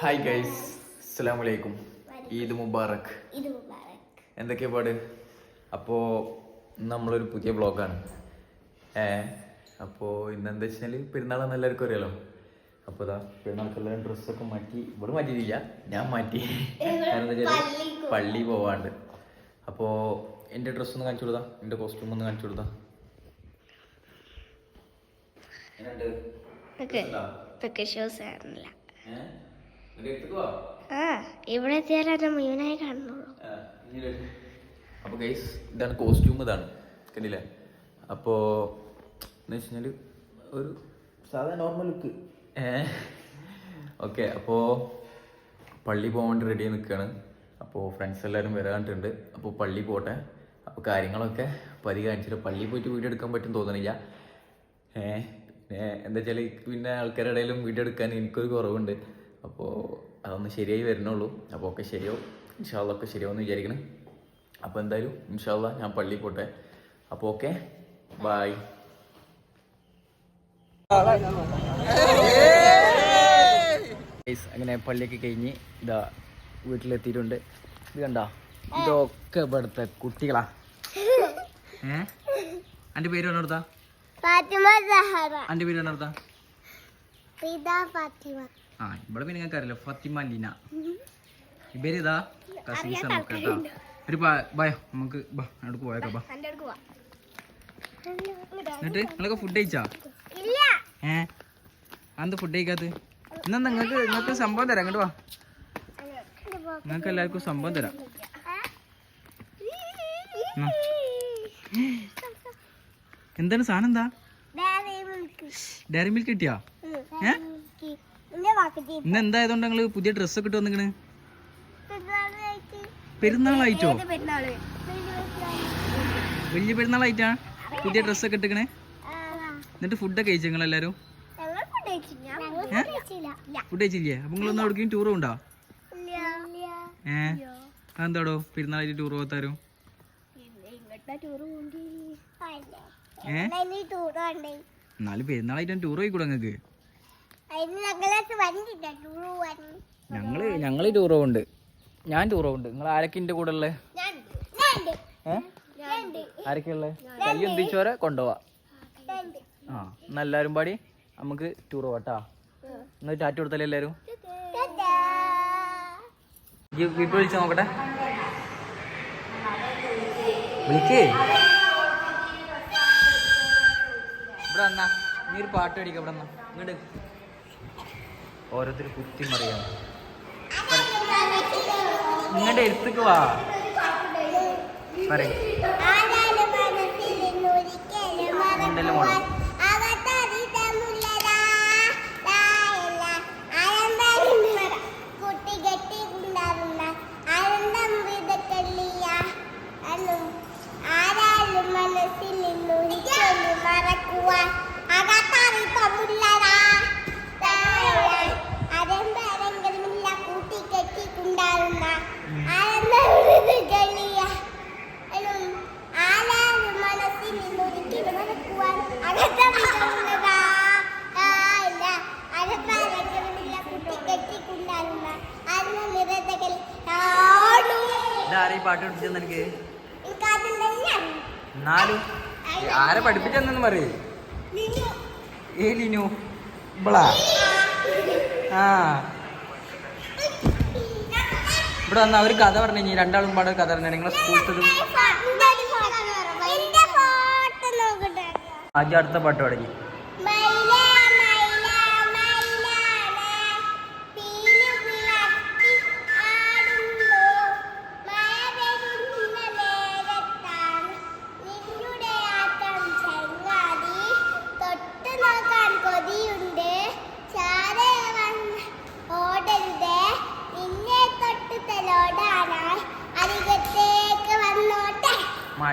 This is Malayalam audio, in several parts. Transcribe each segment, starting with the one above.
ഹായ് ഗൈസ് അസ്സാം വലൈക്കും ഈദ് മുബാറക് എന്തൊക്കെയാ പാട്? അപ്പോൾ നമ്മളൊരു പുതിയ ബ്ലോഗാണ് ഏ അപ്പോൾ ഇന്നെന്താ വെച്ചാൽ പെരുന്നാളാന്ന് എല്ലാവർക്കും അറിയാലോ. അപ്പോൾ ഇതാ പെരുന്നാൾക്കുള്ള ഡ്രസ്സൊക്കെ മാറ്റി ഇവിടെ മാറ്റിയില്ല ഞാൻ മാറ്റി. കാരണം എന്താ വെച്ചാൽ പള്ളി പോവാണ്ട്. അപ്പോൾ എന്റെ ഡ്രസ്സ് ഒന്ന് കാണിച്ചു കൊടുത്താ എന്റെ കോസ്റ്റ്യൂം ഒന്ന് കാണിച്ചു കൊടുത്താ? രസമുണ്ടോ? ഇപ്പൊക്കെ ഷൂസ് കാണുന്നില്ല ആ ഇവിടെ എത്തിയാലേ മുഴുവനായി കാണുന്നുള്ളൂ. ആ, ഇനി വരൂ. അപ്പൊ ഗൈസ് ഇതാണ് കോസ്റ്റ്യൂം ഇതാണ്. കണ്ടില്ലേ? അപ്പോ എന്ന് വെച്ചാൽ ഒരു സാധാ നോർമൽ ലുക്ക് ഓക്കെ അപ്പോ പള്ളി പോകാൻ വേണ്ടി റെഡി നിൽക്കുകയാണ് അപ്പോൾ ഫ്രണ്ട്സ് എല്ലാവരും വരാണ്ടിട്ടുണ്ട് അപ്പോൾ പള്ളി പോട്ടെ. അപ്പോൾ കാര്യങ്ങളൊക്കെ പതി കാണിച്ചിട്ട് പള്ളി പോയിട്ട് വീഡിയോ എടുക്കാൻ പറ്റും തോന്നണില്ല. ഏഹ് പിന്നെ എന്താ വെച്ചാൽ പിന്നെ ആൾക്കാരുടെ ഇടയിലും വീഡിയോ എടുക്കാൻ എനിക്കൊരു കുറവുണ്ട്. അപ്പോൾ അതൊന്ന് ശരിയായി വരുന്നുള്ളൂ അപ്പോൾ ഒക്കെ ശരിയാവും. ഇൻഷാല്ല ഒക്കെ ശരിയാവുമെന്ന് വിചാരിക്കണം. അപ്പോൾ എന്തായാലും ഇൻഷാല്ല ഞാൻ പള്ളിയിൽ പോട്ടെ. അപ്പോൾ ഓക്കെ ബായ് അങ്ങനെ പള്ളിയൊക്കെ കഴിഞ്ഞ് ഇതാ വീട്ടിലെത്തിയിട്ടുണ്ട്. ഇത് കണ്ടോ? ഇതൊക്കെ ഇവിടുത്തെ കുട്ടികളാ. ഏ? അന്റെ പേര് പറഞ്ഞോടുത്താ? അന്റെ പേര് പറഞ്ഞെടുത്താ? ആ ഇവിടെ പിന്നെ നിങ്ങൾക്ക് അറിയില്ല. ഫത്തിമ ലീന. ഇവർ ഇതാ കസീസ് നമുക്ക് കേട്ടോ. ഒരു ഭയോ നമുക്ക് അവിടെ പോയേക്കാം ബാ അടുക്ക് എന്നിട്ട് നിങ്ങളൊക്കെ ഫുഡ് കഴിച്ചാ? ഏ? അന്ത് ഫുഡ് കഴിക്കാത്ത എന്നാ നിങ്ങൾക്ക് നിങ്ങൾക്ക് സംഭവം തരാം അങ്ങോട്ട് വാ. നിങ്ങൾക്ക് എല്ലാവർക്കും സംഭവം തരാം. എന്താണ് സാധനം എന്താ? ഡയറി മിൽക്ക് കിട്ടിയാ? ഇന്ന് എന്തായതുകൊണ്ട് നിങ്ങൾ പുതിയ ഡ്രസ്സൊക്കെ ഇട്ട് വന്നിങ്ങനെ പെരുന്നാളായിട്ടോ. പെരുന്നാൾ? വലിയ പെരുന്നാളായിട്ടാ പുതിയ ഡ്രസ്സൊക്കെ ഇട്ടിക്കണേ? എന്നിട്ട് ഫുഡൊക്കെ കഴിച്ചു നിങ്ങൾ എല്ലാരും ഞങ്ങൾ ഫുഡ് കഴിച്ചില്ലേ. അപ്പൊ നിങ്ങളൊന്നും എവിടേക്കും ടൂർ ഉണ്ടോ ഏ? അതെന്താടോ? പെരുന്നാളായിട്ട് ടൂർ പോകത്താരോ എന്നാലും പെരുന്നാളായിട്ട് ടൂർ പോയിക്കൂടെ നിങ്ങൾക്ക്? അതിന് ഞങ്ങളെ ഞങ്ങൾ ടൂർ പോകുന്നുണ്ട് ഞാൻ ടൂർ പോകുന്നുണ്ട് നിങ്ങൾ ആരൊക്കെ എന്റെ കൂടെ ഉള്ളേ. ആരൊക്കെ കൈ എന്തിച്ചോരെ കൊണ്ടുപോവാ. ആ എന്നാ എല്ലാവരും പാടി നമുക്ക് ടൂർ പോവാട്ടാ എന്നാ ടാറ്റ കൊടുത്തല്ലേ എല്ലാവരും ടാറ്റാ. വീട്ടിൽ വിളിച്ചു നോക്കട്ടെ. വിളിക്കേ. ഇവിടെ വന്നാ. നീ ഒരു പാട്ട് പഠിക്ക ഇവിടെ വന്നാ. ഇങ്ങോട്ട് ഓരോരുത്തർ കുത്തി മറിയാണ്. നിങ്ങളുടെ എടുത്തേക്ക് വാ. പറയും. മനസ്സിൽ മോളെ. മറക്കുവാൻ നാടും. ഇതാരെ പാട്ട് എനിക്കതും തന്നെയാണ്. എന്നാലും ആരെ പഠിപ്പിച്ചെന്നു പറയേ. ഏ ലിനു. ഇവളാ? ആ. ഇവിടെ വന്ന ഒരു കഥ പറഞ്ഞു കഴിഞ്ഞാൽ രണ്ടാളും പാടെ കഥ പറഞ്ഞു നിങ്ങളെ സ്കൂളിൽ ആദ്യം അടുത്ത പാട്ട് പാടി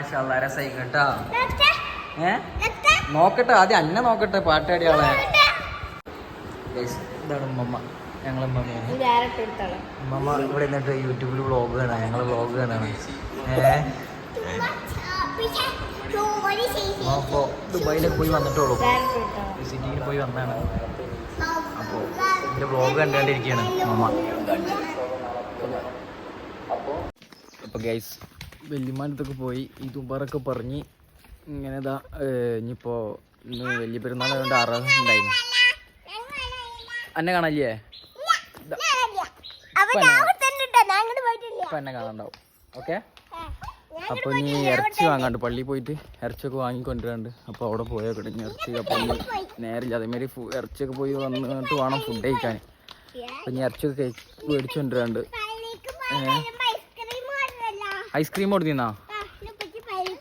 മാഷല്ല കേട്ടാ. ഏ? നോക്കട്ടെ ആദ്യം അന്നെ നോക്കട്ടെ പാട്ടാടി ആളെ. ഇതാണ് ഉമ്മമ്മ ഉമ്മമ്മ. ഇവിടെ നിന്നിട്ട് യൂട്യൂബിൽ വ്ളോഗ് കാണാം ഞങ്ങളെ വ്ളോഗ് കാണാണ്. ഏ? അപ്പോൾ ദുബായിലേക്ക് പോയി വന്നിട്ടുള്ളൂ വിസിറ്റിങ്ങിന് പോയി വന്നാണ്. അപ്പോൾ എന്റെ വ്ളോഗ് കണ്ടുകൊണ്ടിരിക്കുകയാണ് മമ്മ അപ്പോൾ ഗൈസ് വെല്ലിമാനത്തൊക്കെ പോയി. ഈ തുമ്പാറൊക്കെ പറഞ്ഞ് ഇങ്ങനെ ഇതാ ഇനിയിപ്പോൾ ഇന്ന് വലിയ പെരുന്നാളായതുകൊണ്ട് അറഹ ഉണ്ടായിരുന്നു എന്നെ കാണാല്ലേ എന്നെ കാണാണ്ടാവും. ഓക്കെ? അപ്പൊ ഇനി ഇറച്ചി വാങ്ങാണ്ട് പള്ളിയിൽ പോയിട്ട് ഇറച്ചിയൊക്കെ വാങ്ങിക്കൊണ്ടിരാണ്ട് അപ്പോൾ അവിടെ കിടങ്ങി ഇറച്ചി അപ്പൊ നേരില്ല. അതേമാതിരി ഇറച്ചിയൊക്കെ പോയി വന്നിട്ട് വേണം ഫുഡ് കഴിക്കാൻ. അപ്പം ഇനി ഇറച്ചിയൊക്കെ മേടിച്ചുകൊണ്ടിരാണ്ട് കൊണ്ടുവരല്ലോ. ഐസ്ക്രീം കൊടുത്തിന്നാ?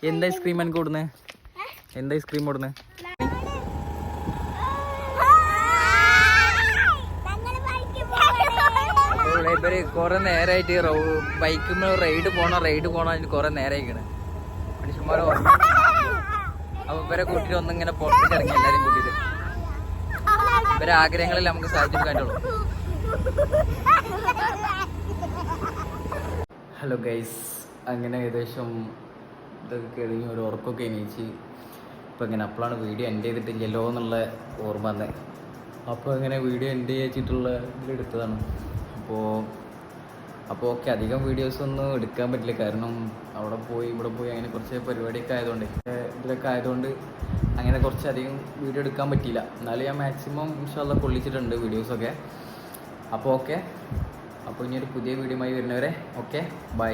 എന്ത് ഐസ്ക്രീം എനിക്ക് കൊടുന്നേ എന്ത് ഐസ്ക്രീം കൊടുന്നേ ഇവർ കുറെ നേരമായിട്ട് ബൈക്കിൽ റൈഡ് പോണ റൈഡ് പോണ കുറെ നേരമായിക്കണ് മനുഷ്യന്മാരെ അപ്പൊ ഇവരെ കൂട്ടിട്ട് ഒന്നിങ്ങനെ പുറത്തേക്ക് ഇറങ്ങി എല്ലാരും കൂട്ടിട്ട്. ഇവരെ ആഗ്രഹങ്ങളിൽ നമുക്ക് സാധിച്ചെടുക്കാനുള്ളൂ ഹലോ ഗൈസ്. അങ്ങനെ ഏകദേശം ഇതൊക്കെ കഴിഞ്ഞ് ഒരു ഉറക്കമൊക്കെ എണീച്ച് ഇപ്പം ഇങ്ങനെ അപ്പോഴാണ് വീഡിയോ എൻഡ് ചെയ്തിട്ടില്ലല്ലോ എന്നുള്ള ഓർമ്മ വന്നത് അപ്പോൾ ഇങ്ങനെ വീഡിയോ എൻഡ് ചെയ്തിട്ടുള്ള ഇതിലെടുത്തതാണ് അപ്പോൾ അപ്പോൾ ഓക്കെ അധികം വീഡിയോസ് ഒന്നും എടുക്കാൻ പറ്റില്ല. കാരണം അവിടെ പോയി ഇവിടെ പോയി അങ്ങനെ കുറച്ച് പരിപാടിയൊക്കെ ആയതുകൊണ്ട്. ഇതിലൊക്കെ ആയതുകൊണ്ട് അങ്ങനെ കുറച്ചധികം വീഡിയോ എടുക്കാൻ പറ്റിയില്ല. എന്നാലും ഞാൻ മാക്സിമം ഇൻഷാല്ല കൊള്ളിച്ചിട്ടുണ്ട് വീഡിയോസൊക്കെ അപ്പോൾ ഓക്കെ അപ്പോൾ ഇനി ഒരു പുതിയ വീഡിയോ ആയി വരുന്നവരെ ഓക്കെ ബൈ